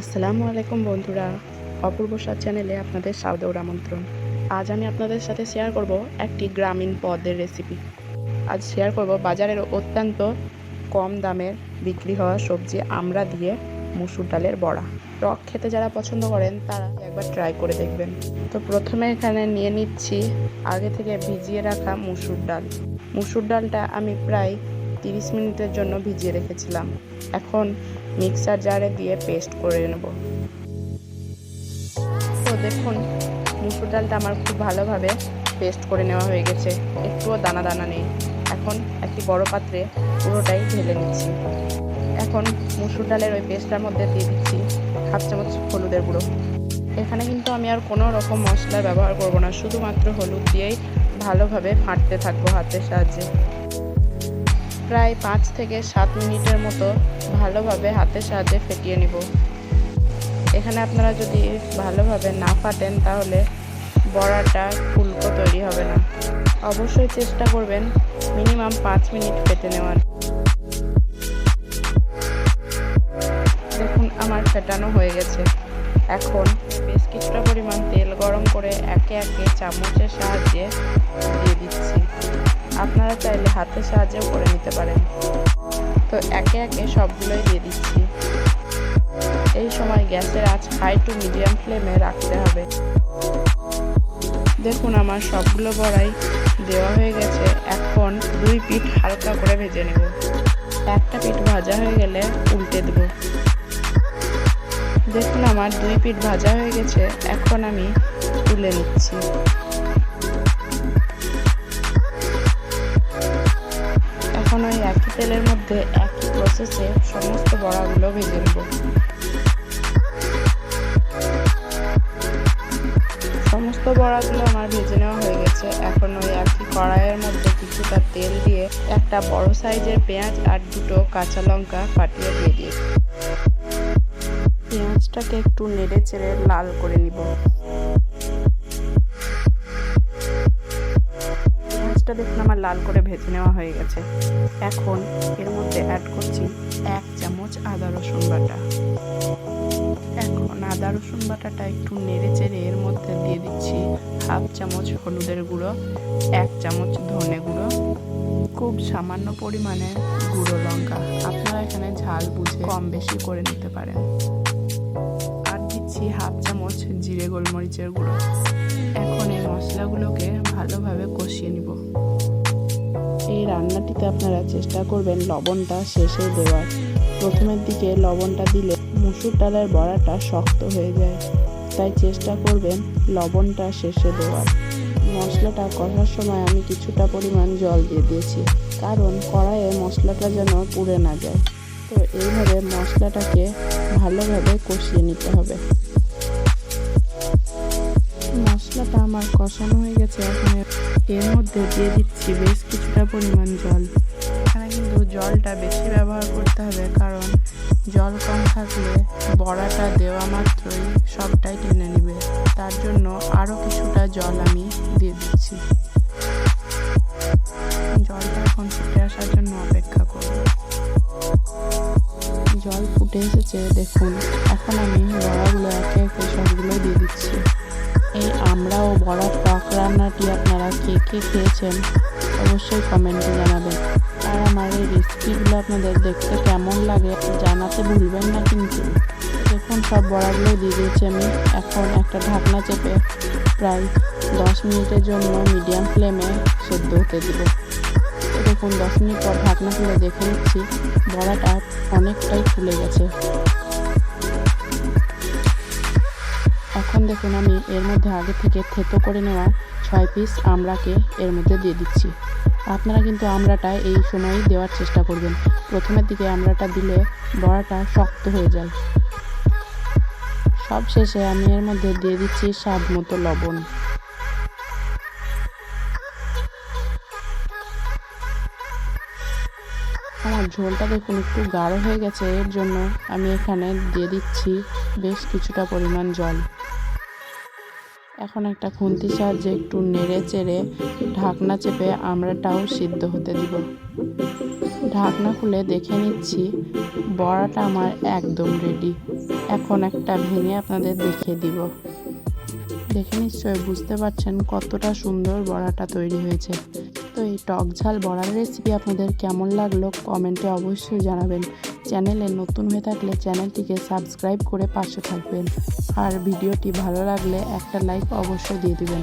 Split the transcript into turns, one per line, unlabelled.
আসসালামু আলাইকুম বন্ধুরা। অপূর্ব সাদ চ্যানেলে আপনাদের সাদর আমন্ত্রণ। আজ আমি আপনাদের সাথে শেয়ার করব একটি গ্রামীণ পদের রেসিপি আজ শেয়ার করব বাজারের অত্যন্ত কম দামের বিক্রি হওয়া সবজি আমরা দিয়ে মুসুর ডালের বড়া। টক খেতে যারা পছন্দ করেন, তারা একবার ট্রাই করে দেখবেন। তো প্রথমে এখানে নিয়ে নিচ্ছি আগে থেকে ভিজিয়ে রাখা মুসুর ডাল। মুসুর ডালটা আমি প্রায় তিরিশ মিনিটের জন্য ভিজিয়ে রেখেছিলাম। এখন মিক্সার জারে দিয়ে পেস্ট করে নেব। তো দেখুন, মুসুর ডালটা আমার খুব ভালোভাবে পেস্ট করে নেওয়া হয়ে গেছে। একটুও দানা দানা নেই। এখন একটি বড় পাত্রে পুরোটাই ঢেলে নিচ্ছি। এখন মুসুর ডালের ওই পেস্টটার মধ্যে দিয়ে দিচ্ছি হাফ চামচ হলুদের গুঁড়ো। এখানে কিন্তু আমি আর কোনো রকম মশলা ব্যবহার করব না। শুধুমাত্র হলুদ দিয়েই ভালোভাবে ফাটতে থাকব হাতের সাহায্যে। প্রায় পাঁচ থেকে সাত মিনিটের মতো ভালোভাবে হাতের সাহায্যে ফেটিয়ে নিব। এখানে আপনারা যদি ভালোভাবে না ফাটেন, তাহলে বড়াটা ফুলকো তৈরি হবে না। অবশ্যই চেষ্টা করবেন মিনিমাম পাঁচ মিনিট ফেটে নেওয়ার। দেখুন, আমার ফেটানো হয়ে গেছে। এখন বেশ কিছুটা পরিমাণ তেল গরম করে একে একে চামচের সাহায্যে দিয়ে দিচ্ছি। আপনারা চাইলে হাতের সাহায্যেও করে নিতে পারেন। তো একে একে সবগুলোই দিয়ে দিচ্ছি। এই সময় গ্যাসের আঁচ হাই টু মিডিয়াম ফ্লেমে রাখতে হবে। দেখুন আমার সবগুলো বড়াই দেওয়া হয়ে গেছে। এখন দুই পিঠ হালকা করে ভেজে নেব। একটা পিঠ ভাজা হয়ে গেলে উল্টে দেব। দেখুন আমার দুই পিঠ ভাজা হয়ে গেছে। এখন আমি তুলে নিচ্ছি। মধ্যে একই প্রসেসে সমস্ত বড়াগুলো ভেজে নেব। সমস্ত বড়াগুলো আমার ভেজে নেওয়া হয়ে গেছে। এখন ওই একই কড়াইয়ের মধ্যে কিছুটা তেল দিয়ে একটা বড় সাইজের পেঁয়াজ আর দুটো কাঁচা লঙ্কা ফাটিয়ে দিয়ে দিই পেঁয়াজটাকে একটু নেড়ে চেড়ে লাল করে নিব। পেঁয়াজটা দেখুন আমার লাল করে ভেজে নেওয়া হয়ে গেছে। এখন এর মধ্যে অ্যাড করছি এক চামচ আদা রসুন বাটা। এখন আদা রসুন বাটাটা একটু নেড়ে চেড়ে এর মধ্যে দিয়ে দিচ্ছি হাফ চামচ হলুদের গুঁড়ো, এক চামচ ধনে গুঁড়ো, খুব সামান্য পরিমাণে গুঁড়ো লঙ্কা। আপনারা এখানে ঝাল বুঝে কম বেশি করে নিতে পারেন। আর দিচ্ছি হাফ চামচ জিরে গোলমরিচের গুঁড়ো। এখন এই মশলাগুলোকে ভালোভাবে কষিয়ে নিব। রান্নাটিতে আপনারা চেষ্টা করবেন লবণটা শেষে দেওয়ার। প্রথমের দিকে লবণটা দিলে মুসুর ডালের বড়াটা শক্ত হয়ে যায়। তাই চেষ্টা করবেন লবণটা শেষে দেওয়ার। মশলাটা কষার সময় আমি কিছুটা পরিমাণ জল দিয়ে দিয়েছি, কারণ কড়াইয়ে মশলাটা যেন পুড়ে না যায়। তো এইভাবে মশলাটাকে ভালোভাবে কষিয়ে নিতে হবে। মশলাটা আমার কষানো হয়ে গেছে, এখন এর মধ্যে দিয়ে দিচ্ছি বেশ কিছুটা পরিমাণ জল। এখানে কিন্তু জলটা বেশি ব্যবহার করতে হবে, কারণ জল কম থাকলে বড়াটা দেওয়া মাত্রই সবটাই টেনে নেবে। তার জন্য আরও কিছুটা জল আমি দিয়ে দিচ্ছি। জলটা এখন ফুটে আসার জন্য অপেক্ষা করব। জল ফুটে এসেছে, দেখুন, এখন আমি বড়াগুলো একে একে সবগুলো দিয়ে দিচ্ছি। এই আমরা ও বড় টক রান্নাটি আপনারা কে কে খেয়েছেন অবশ্যই কমেন্টে জানাবেন। আর আমার এই রেসিপিগুলো আপনাদের দেখতে কেমন লাগে জানাতে ভুলবেন না কিন্তু। দেখুন, সব বড়াগুলো দিয়ে দিয়েছি আমি। এখন একটা ঢাকনা চেপে প্রায় দশ মিনিটের জন্য মিডিয়াম ফ্লেমে সেদ্ধ হতে দেবো। দেখুন, দশ মিনিট পর ঢাকনা খুলে দেখে নিচ্ছি। বড়াটা অনেকটাই ফুলে গেছে। এখন দেখুন আমি এর মধ্যে আগে থেকে থেতো করে নেওয়া ছয় পিস আমড়াকে এর মধ্যে দিয়ে দিচ্ছি। আপনারা কিন্তু আমড়াটা এই সময়ই দেওয়ার চেষ্টা করবেন। প্রথমের দিকে আমড়াটা দিলে বড়াটা শক্ত হয়ে যায়। সব শেষে আমি এর মধ্যে দিয়ে দিচ্ছি স্বাদ মতো লবণ। আমার ঝোলটা দেখুন একটু গাঢ় হয়ে গেছে, এর জন্য আমি এখানে দিয়ে দিচ্ছি বেশ কিছুটা পরিমাণ জল। এখন একটা খুন্তি সাহায্যে একটু নেড়ে চেড়ে ঢাকনা চেপে আমড়াটাও সিদ্ধ হতে দিব। ঢাকনা খুলে দেখে নিচ্ছি বড়াটা আমার একদম রেডি এখন একটা ভেঙে আপনাদের দেখিয়ে দিব। দেখে নিশ্চয় বুঝতে পারছেন কতটা সুন্দর বড়াটা তৈরি হয়েছে। এই টক ঝাল বড়ার রেসিপি আপনাদের কেমন লাগল কমেন্টে অবশ্যই জানাবেন। চ্যানেলে নতুন হয়ে থাকলে চ্যানেলটিকে সাবস্ক্রাইব করে পাশে থাকবেন। আর ভিডিওটি ভালো লাগলে একটা লাইক অবশ্যই দিয়ে দিবেন।